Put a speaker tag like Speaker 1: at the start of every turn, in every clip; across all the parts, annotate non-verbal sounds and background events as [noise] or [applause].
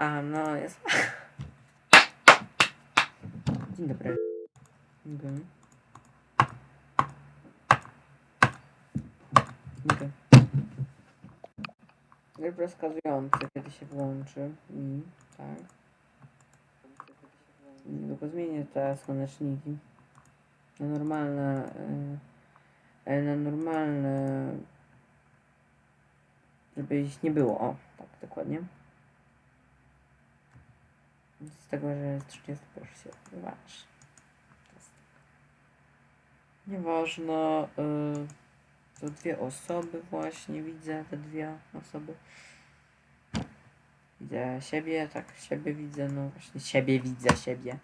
Speaker 1: A, no jest. [laughs] Dzień dobry. Okej. Tryb rozkazujący, kiedy się włączy i tak. Niedługo zmienię te słoneczniki. Na normalne. y, y, Na normalne. Żeby ich nie było. O, tak, dokładnie. Z tego, że jest 31 sierpnia. Nieważne. Y, to dwie osoby właśnie widzę, te dwie osoby. Widzę siebie, tak siebie widzę, no właśnie siebie widzę, siebie.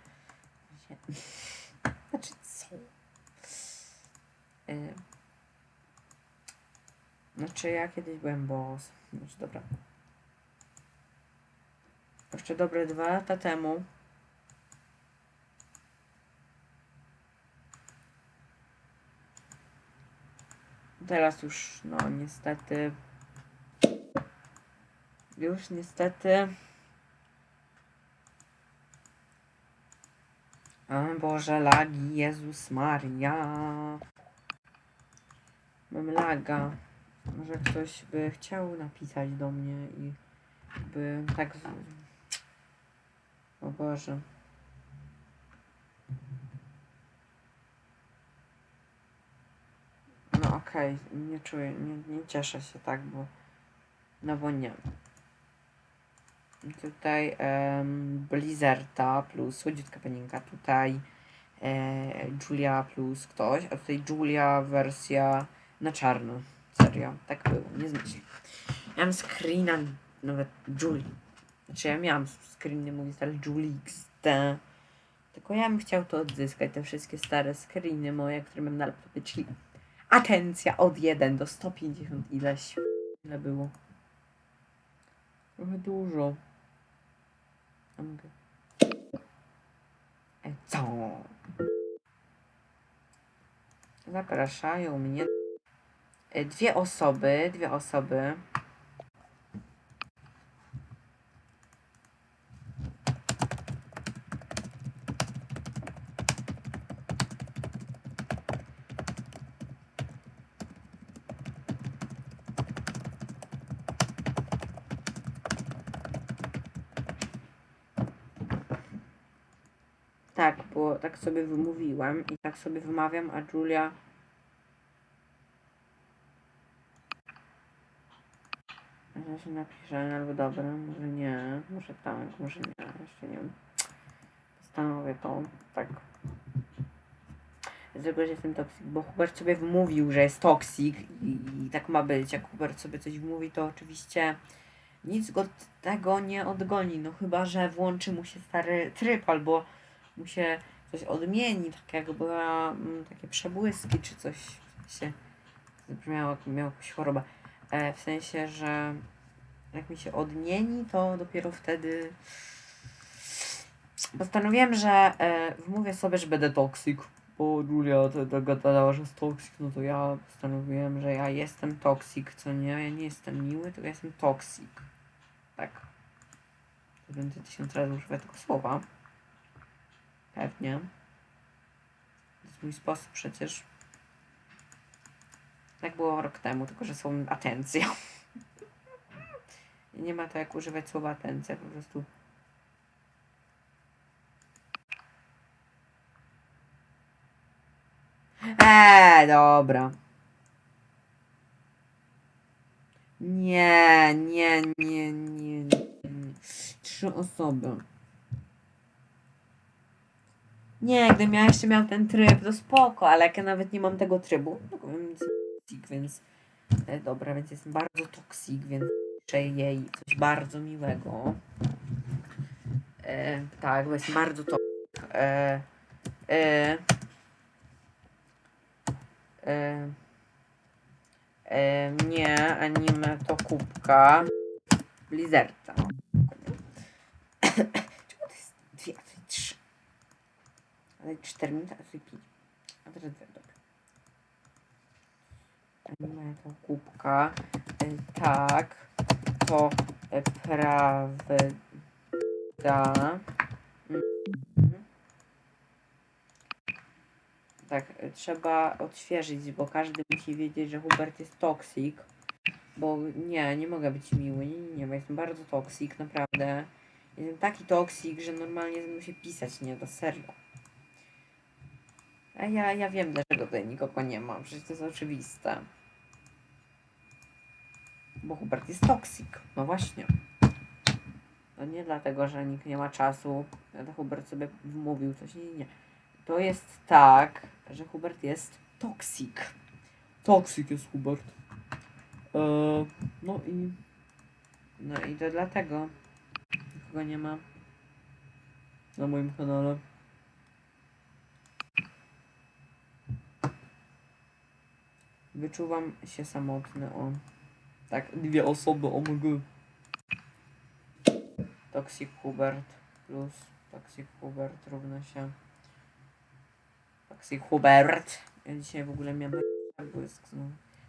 Speaker 1: Sie- [laughs] Znaczy co? Y, Znaczy ja kiedyś byłem boss. Znaczy dobra. Jeszcze dobre dwa lata temu. Teraz już, no niestety. Już niestety. O Boże, lagi, Jezus Maria. Mam laga. Może ktoś by chciał napisać do mnie i by tak. O Boże. No okej, nie czuję, nie, nie cieszę się tak, bo. No bo nie. Tutaj em, Blizzarda plus słodziutka paninka, tutaj e, Julia plus ktoś, a tutaj Julia wersja na czarno. Serio, tak było, nie zmyśl. Miałam screena nawet Julii. Znaczy ja miałam screeny, mówi stary Julie XD. Tylko ja bym chciał to odzyskać, te wszystkie stare screeny moje, które mam na laptopie, czyli atencja od 1 do 150 ileś. Ile było? Trochę dużo. A mogę. E, co? Zapraszają mnie. Dwie osoby, dwie osoby. Tak, bo tak sobie wymówiłam i tak sobie wymawiam, a Julia. Może się napisze, albo dobra, może nie, może tak, może nie, jeszcze nie wiem. Zastanowię to, tak. Dlatego, że jestem toksik, bo Hubert sobie wymówił, że jest toksik i, i tak ma być. Jak Hubert sobie coś wymówi, to oczywiście nic go tego nie odgoni, no chyba, że włączy mu się stary tryb, albo mu się coś odmieni, tak jakby mm, takie przebłyski czy coś w sensie zabrzmiało, jakby miał jakąś chorobę. E, w sensie, że jak mi się odmieni, to dopiero wtedy postanowiłem, że e, wmówię sobie, że będę toksik. Bo Julia gadała, że jest toksik, no to ja postanowiłem, że ja jestem toksik, co nie? Ja nie jestem miły, tylko ja jestem toksik. Tak. To będzie tysiąc razy używać tego słowa. Pewnie. To jest mój sposób przecież. Tak było rok temu, tylko że są atencją. I nie ma to jak używać słowa atencja, po prostu. Eee, dobra. Nie, nie, nie, nie, nie. Trzy osoby. Nie, gdybym ja jeszcze miał ten tryb, to spoko, ale jak ja nawet nie mam tego trybu, no toksik, więc e, dobra, więc jestem bardzo toksik, więc życzę jej coś bardzo miłego. E, tak, bo jestem bardzo toksik. E, e, e, e, nie, anime to kubka. Blizzarda. Czemu to jest dwie, a to jest trzy? Ale 4 minuty, a tutaj 5. A teraz 2, dobra. Anime to kubka. E, tak, to e, prawy. Da. Mhm. Tak, y, trzeba odświeżyć, bo każdy musi wiedzieć, że Hubert jest toksik. Bo nie, nie mogę być miły, nie, nie, bo jestem bardzo toksik, naprawdę. Jestem taki toksik, że normalnie ze mną się pisać nie da, serio. A ja, ja wiem, dlaczego tutaj nikogo nie ma, przecież to jest oczywiste. Bo Hubert jest toksik, no właśnie. No nie dlatego, że nikt nie ma czasu, to Hubert sobie wmówił coś, nie, nie. To jest tak, że Hubert jest toksik. Toksik jest Hubert. Eee, no i... No i to dlatego nikogo nie ma na moim kanale. Wyczuwam się samotny, o. Tak, dwie osoby, omg. Toxic Hubert plus Toxic Hubert równa się Toxic Hubert. Ja dzisiaj w ogóle miałem błysk. No.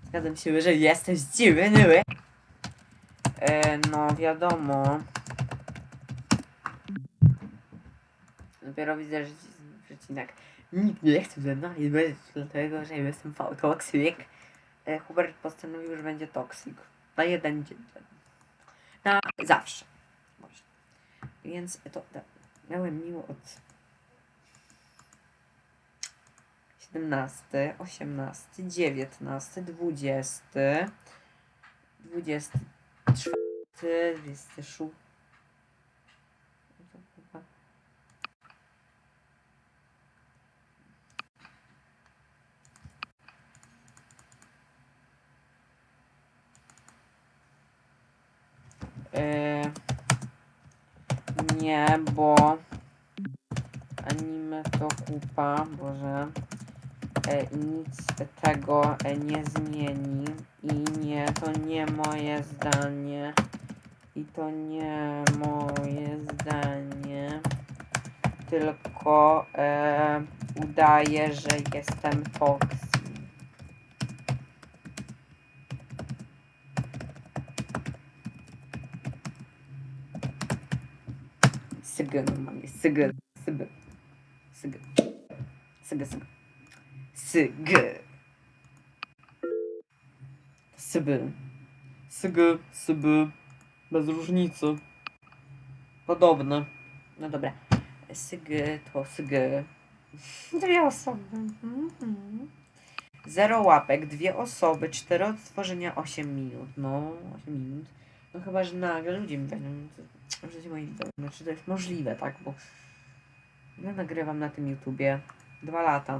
Speaker 1: Zgadzam się, że jesteś dziwny. E, no wiadomo. Dopiero widzę, że ci- przecinek. Nikt nie chce ze mną być, dlatego że jestem toksik. E, Hubert postanowił, że będzie toksik. Na jeden dzień. Na zawsze. Może. Więc to da, miałem miło od 17, 18, 19, 20, 24, 26. No to chyba- E, nie, bo anime to kupa, boże. E, nic tego e, nie zmieni i nie, to nie moje zdanie. I to nie moje zdanie. Tylko e, udaję, że jestem toksik. Sygy normalnie, sygy, sygy, sygy, sygy, sygy, sygy, syby, sygy, syby, bez różnicy, podobne. No dobra, sygy to sygy, dwie osoby, mhm. zero łapek, dwie osoby, cztery odtworzenia, 8 minut, no 8 minut. No chyba, że nagle ludzie mi będą w życiu moich widzów. Znaczy to jest możliwe, tak? Bo ja nagrywam na tym YouTubie dwa lata.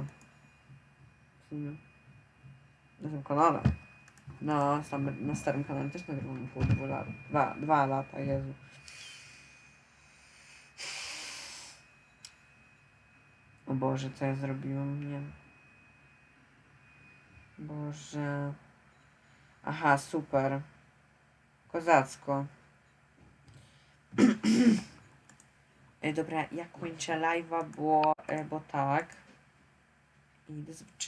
Speaker 1: W sumie. Na tym kanale. Na, sam, na starym kanale też nagrywam pół dwa lata. Dwa, dwa lata, Jezu. O Boże, co ja zrobiłam? Nie. Boże. Aha, super. Kozacko. [clears throat] E, dobra, ja kończę live'a, bo, e, bo tak. I do zobaczenia.